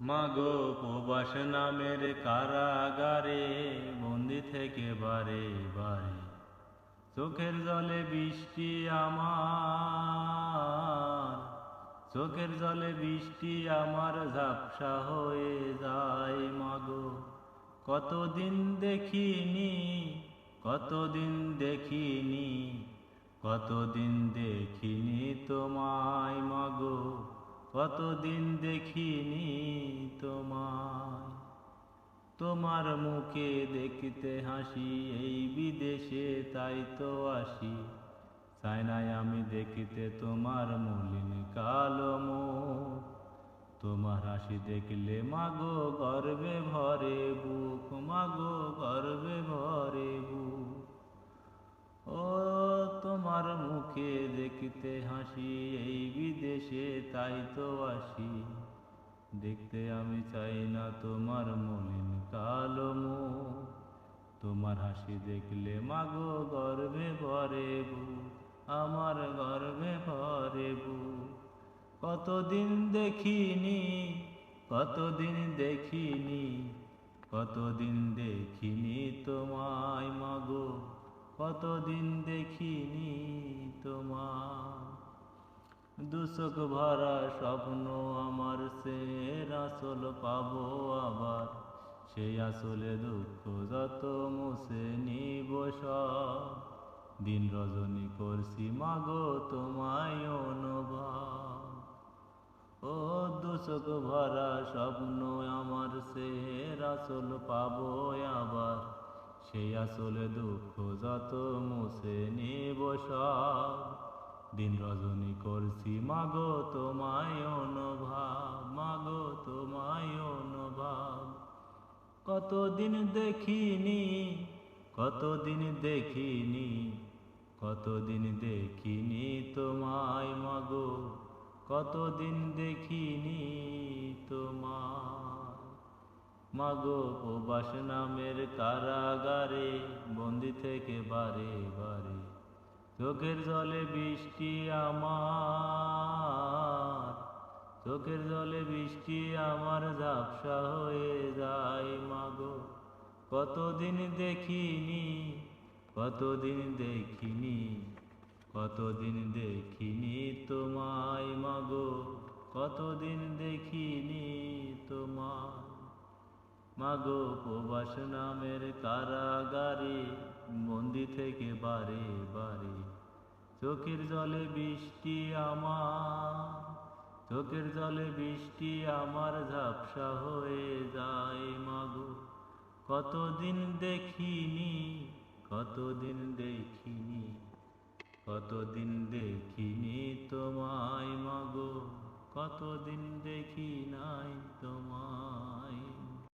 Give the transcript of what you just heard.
মাগো প্রবাস নামের কারাগারে, বন্দি থেকে বারে বারে। চোখের জলে বৃষ্টি আমার, চোখের জলে বৃষ্টি আমার ঝাপসা হয়ে যায় মাগো। কতদিন দেখিনি কতদিন দেখিনি কতদিন দেখিনি তোমায় মাগো। কতদিন দেখিনি তোমায়। তোমার মুখে দেখতে হাসি, এই বিদেশে তাই তো আসি। চাই নাই আমি দেখিতে তোমার মলিন কালো মুখ। তোমার হাসি দেখলে মাগো গর্বে ভরে বুক, মাগো গর্বে দেখতে হাসি, এই বিদেশে তাই তো আসি। দেখতে আমি চাই না তোমার মলিন কালো মুখ। তোমার হাসি দেখলে মাগো গর্বে ভরে বুক, আমার গর্বে ভরে বুক। কতদিন দেখিনি কতদিন দেখিনি কতদিন দেখিনি তোমায় মাগো, কতদিন দেখিনি দুশক ভরা স্বপ্ন আমার সে আসল পাবো আবার। সেই আসলে দুঃখ যত মুছে নিব দিন রজনী করছি মাগো তোমায় অনুভব। ও দুশক ভরা স্বপ্ন আমার সে আসল পাবো আবার। সেই আসলে দুঃখ যত মুছে নিব সব। দিন রজনী করছি, মাগো তোমায় অনুভব, মাগো তোমায় অনুভব। কতদিন দেখিনি কতদিন দেখিনি কতদিন দেখিনি তোমায়, মাগো। কতদিন দেখিনি তোমায়। মাগো প্রবাস নামের কারাগারে, বন্দি থেকে বারে বারে চোখের জলে বৃষ্টি আমার, চোখের জলে বৃষ্টি আমার ঝাপসা হয়ে যায় মাগো। কতদিন দেখিনি কতদিন দেখিনি কতদিন দেখিনি তোমায় মাগো, কতদিন দেখিনি তোমায়। মাগো প্রবাস নামের কারাগারে বন্দি থেকে বারে বারে চোখের জলে বৃষ্টি আমার, চোখের জলে বৃষ্টি আমার ঝাপসা হয়ে যায় মাগো। কতদিন দেখিনি কতদিন দেখিনি কতদিন দেখিনি দেখি